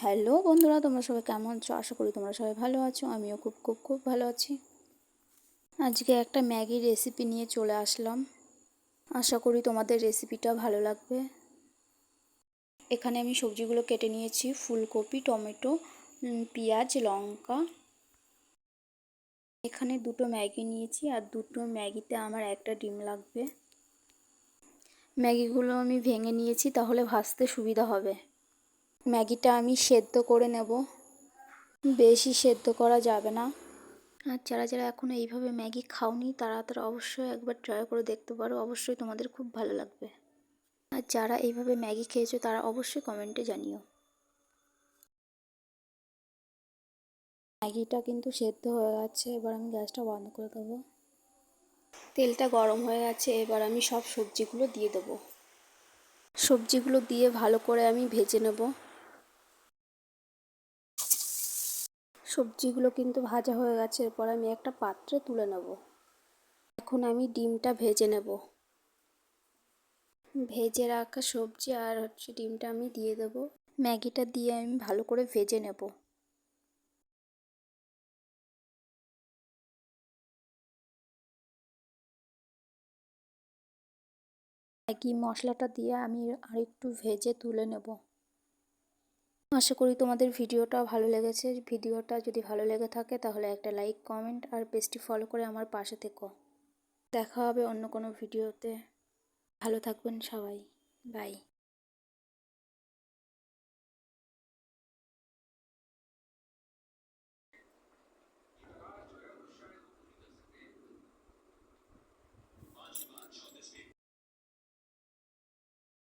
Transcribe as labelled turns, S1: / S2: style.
S1: Hello বন্ধুরা, তোমরা সবাই কেমন আছো? আশা করি তোমরা সবাই ভালো আছো। আমিও খুব খুব খুব ভালো আছি। আজকে একটা ম্যাগির রেসিপি নিয়ে চলে আসলাম। আশা করি তোমাদের রেসিপিটা ভালো লাগবে। এখানে আমি সবজিগুলো কেটে নিয়েছি। ফুলকপি, টমেটো পেঁয়াজ, লঙ্কা। এখানে দুটো ম্যাগি নিয়েছি আর দুটো ম্যাগিতে আমার একটা ডিম লাগবে। ম্যাগিগুলো আমি ভেঙে নিয়েছি, তাহলে ভাজতে সুবিধা হবে। ম্যাগিটা আমি সেদ্ধ করে নেব। বেশি সেদ্ধ করা যাবে না। আর যারা যারা এখনও এইভাবে ম্যাগি খাওনি, তারা তারা অবশ্যই একবার ট্রাই করে দেখতে পারো। অবশ্যই তোমাদের খুব ভালো লাগবে। আর যারা এইভাবে ম্যাগি খেয়েছো, তারা অবশ্যই কমেন্টে জানিও। ম্যাগিটা কিন্তু সেদ্ধ হয়ে গেছে। এবার আমি গ্যাসটা বন্ধ করে দেবো। তেলটা গরম হয়ে গেছে। এবার আমি সব সবজিগুলো দিয়ে দেবো। সবজিগুলো দিয়ে ভালো করে আমি ভেজে নেব। সবজিগুলো কিন্তু ভাজা হয়ে গেছে, এরপর আমি একটা পাত্রে তুলে নেব। এখন আমি ডিমটা ভেজে নেব। ভেজে রাখা সবজি আর হচ্ছে ডিমটা আমি দিয়ে দেব। ম্যাগিটা দিয়ে আমি ভালো করে ভেজে নেব। ম্যাগি মশলাটা দিয়ে আমি আরেকটু ভেজে তুলে নেব। আশা করি তোমাদের ভিডিওটা ভালো লেগেছে। ভিডিওটা যদি ভালো লেগে থাকে তাহলে একটা লাইক কমেন্ট আর পেজটি ফলো করে আমার পাশে থেকো। দেখা হবে অন্য কোনো ভিডিওতে। ভালো থাকবেন সবাই। বাই